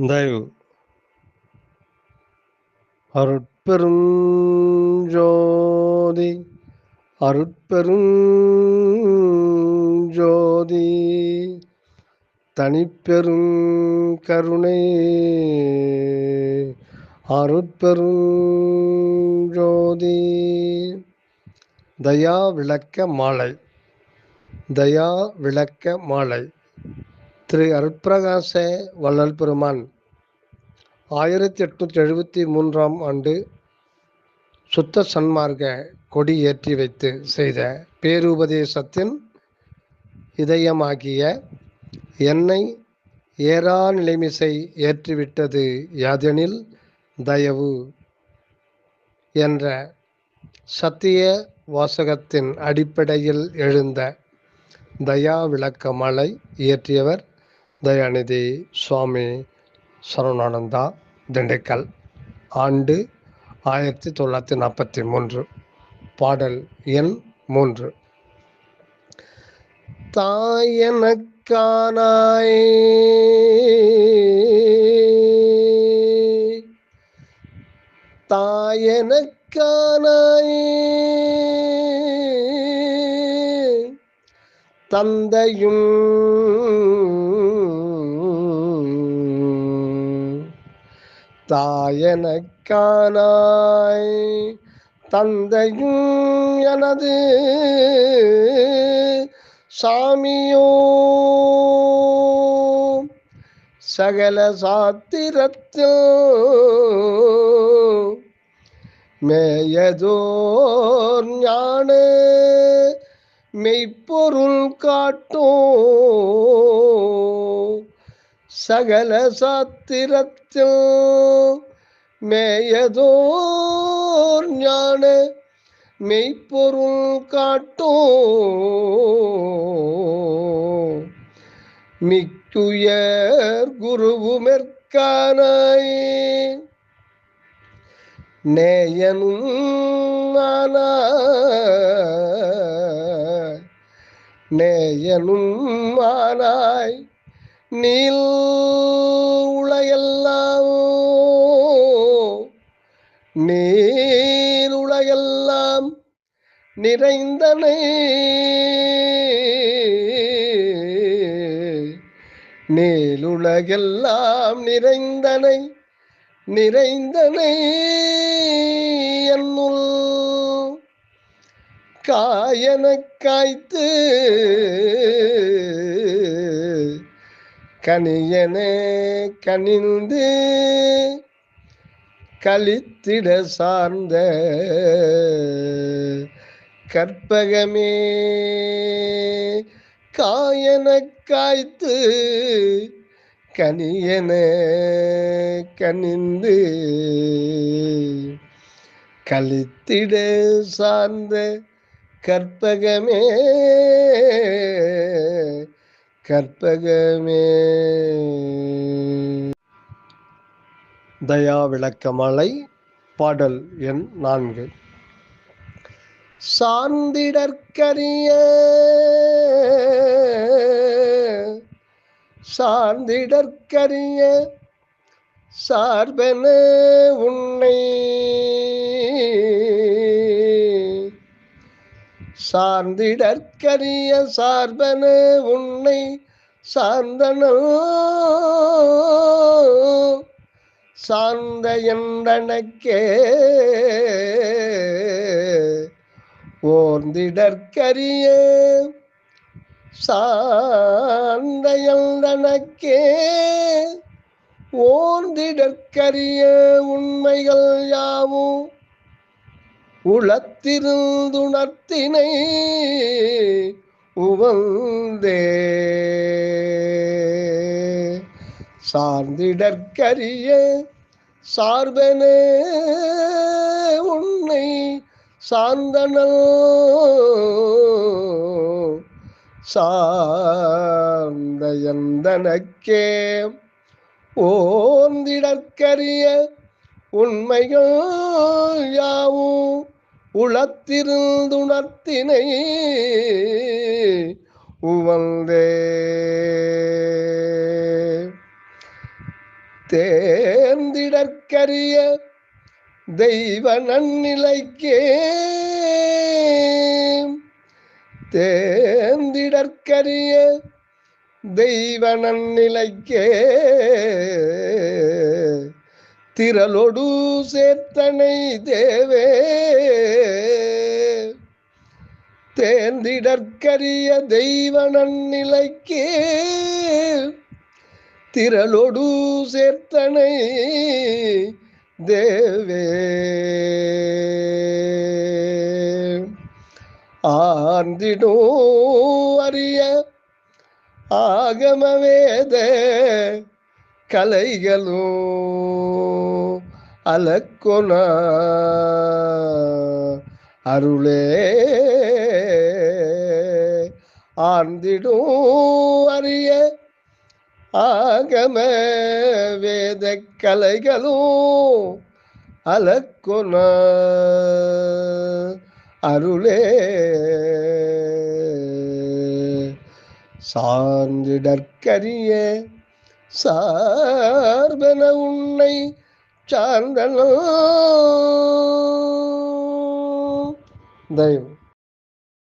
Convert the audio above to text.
தயவு அருட்பெரும் ஜோதி அருட்பெரும் ஜோதி தனிப்பெரும் கருணை அருட்பெரும் ஜோதி தயா விளக்க மாலை தயா விளக்க மாலை திரு அருட்பிரகாச வள்ளல் பெருமான் ஆயிரத்தி எட்நூற்றி எழுபத்தி மூன்றாம் ஆண்டு சுத்த சன்மார்க்க கொடி ஏற்றி வைத்து செய்த பேருபதேசத்தின் இதயமாகிய என்னை ஏறா நிலைமிசை ஏற்றிவிட்டது யாதெனில் தயவு என்ற சத்திய வாசகத்தின் அடிப்படையில் எழுந்த தயா விளக்க மலை இயற்றியவர் தயாநிதி சுவாமி சரவணானந்தா திண்டுக்கல். ஆண்டு ஆயிரத்தி தொள்ளாயிரத்தி நாற்பத்தி மூன்று. பாடல் எண் மூன்று. தாயனக்கானாய். தாயனக்கானாய். தந்தையும் தாயனக்கானாய். தந்தையும் எனது சாமியோ. சகல சாத்திரத்தில் மேயதோர் ஞான மெய்ப்பொருள் காட்டோ. சகல சாத்திரத்தில் மேயதோர் ஞான மெய்ப்பொருள் காட்டோ மிக்குயர் குருவுமெற்கானாய் நேயனும் ஆனாய் நேயனும் ஆனாய் நீல் உலகெல்லாம் நீர் உலகெல்லாம் நிறைந்தனை. நீலுலகெல்லாம் நிறைந்தனை நிறைந்தனை என்னுள் காயன காய்த்து கனியனே கனிந்து கலித்திட சார்ந்த கற்பகமே. காயன காய்த்து கனியன கனிந்து கலித்திட சார்ந்த கற்பகமே. கற்பகமே. தயா விளக்கமலை பாடல் எண் நான்கு. சார்ந்திடற்கரிய. சார்ந்திடற்கரிய. சார்பென உன்னை சார்ந்திடற்கரிய சார்பன உன்னை சார்ந்தனோ? சார்ந்த என்றனக்கே ஓர்ந்திடற்கரிய சார்ந்த என்றனக்கே ஓர்ந்திடற்கரிய உண்மைகள் யாவும் உளத்திருந்துணர்த்தினை உவந்தே. சார்ந்திடற்கரிய சார்பனே உன்னை சார்ந்தனல் சார்ந்த எந்தனக்கே. ஓந்திடற்கரிய உண்மைகள் யாவும் உளத்திருந்துணர்த்தினை உவந்தே. தேர்ந்திடற்கரிய தெய்வ நன்னிலைக்கே தேர்ந்திடற்கரிய தெய்வ நன்னிலைக்கே திரளொடு சேர்த்தனை தேவே. தேர்ந்திடற்கரிய தெய்வ நன்னிலைக்கே திரளொடு சேர்த்தனை தேவே. ஆர்ந்திடோ அறிய ஆகமவேத கலைகளோ. அலக்கொன. அருளே. ஆர்ந்திடும் அறிய ஆகம வேத கலைகளும் அலக்கொல அருளே. சார்ந்திடற்கரிய சார்பன உன்னை சார்ந்தனோ தெய்வம்